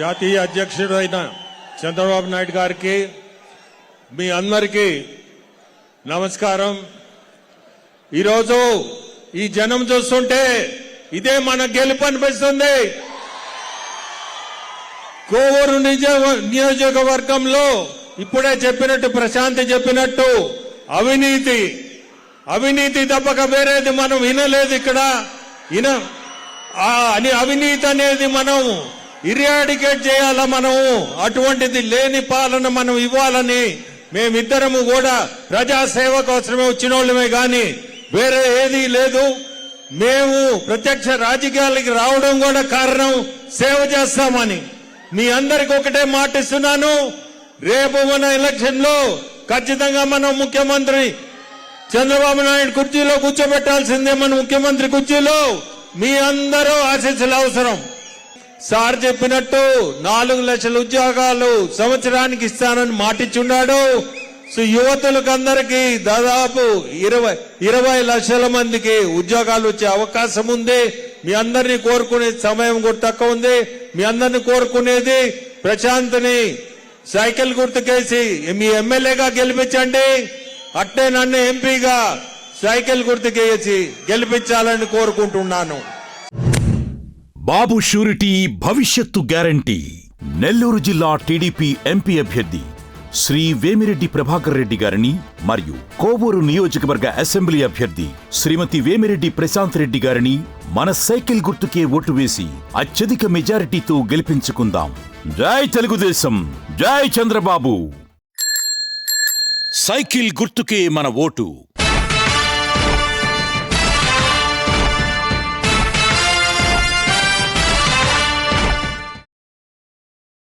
జాతీయ అధ్యక్షుడు అయిన చంద్రబాబు నాయుడు గారికి మీ అందరికీ నమస్కారం. ఈరోజు ఈ జనం చూస్తుంటే ఇదే మన గెలుపు అనిపిస్తుంది కోవూరు నిజ నియోజకవర్గంలో ఇప్పుడే చెప్పినట్టు ప్రశాంతి చెప్పినట్టు అవినీతి అవినీతి తప్పక వేరేది మనం వినలేదు ఇక్కడ. విన అని అవినీతి అనేది మనం ఇరియాడికేట్ చేయాలా మనము? అటువంటిది లేని పాలన మనం ఇవ్వాలని మేమిద్దరము కూడా ప్రజాసేవ కోసమే వచ్చిన వాళ్ళమే గాని వేరే ఏదీ లేదు. మేము ప్రత్యక్ష రాజకీయాలకి రావడం కూడా కారణం సేవ చేస్తామని. మీ అందరికి ఒకటే మాటిస్తున్నాను రేపు మన ఎలక్షన్లో ఖచ్చితంగా మనం ముఖ్యమంత్రి చంద్రబాబు నాయుడు కుర్చీలో కూర్చోబెట్టాల్సిందే మన ముఖ్యమంత్రి కుర్చీలో. మీ అందరూ ఆశీస్సులు అవసరం. సార్ చెప్పినట్టు నాలుగు లక్షల ఉద్యోగాలు సంవత్సరానికి ఇస్తానని మాటిచ్చున్నాడు. సో యువతులకు అందరికీ దాదాపు ఇరవై ఇరవై లక్షల మందికి ఉద్యోగాలు వచ్చే అవకాశం ఉంది. మీ అందరినీ కోరుకునే సమయం కూడా తక్కువ ఉంది. మీ అందరిని కోరుకునేది ప్రశాంత్ని సైకిల్ గుర్తుకేసి మీ ఎమ్మెల్యేగా గెలిపించండి. అట్టే నన్ను ఎంపీగా సైకిల్ గుర్తుకేసి గెలిపించాలని కోరుకుంటున్నాను. బాబు షూరిటీ భవిష్యత్తు గ్యారంటీ. నెల్లూరు జిల్లా టీడీపీ ఎంపీ అభ్యర్థి శ్రీ వేమిరెడ్డి ప్రభాకర్ రెడ్డి గారిని మరియు కోవూరు నియోజకవర్గ అసెంబ్లీ అభ్యర్థి శ్రీమతి వేమిరెడ్డి ప్రశాంత్ రెడ్డి గారిని మన సైకిల్ గుర్తుకే ఓటు వేసి అత్యధిక మెజారిటీతో గెలిపించుకుందాం. జై తెలుగుదేశం జై చంద్రబాబు. సైకిల్ గుర్తుకే మన ఓటు.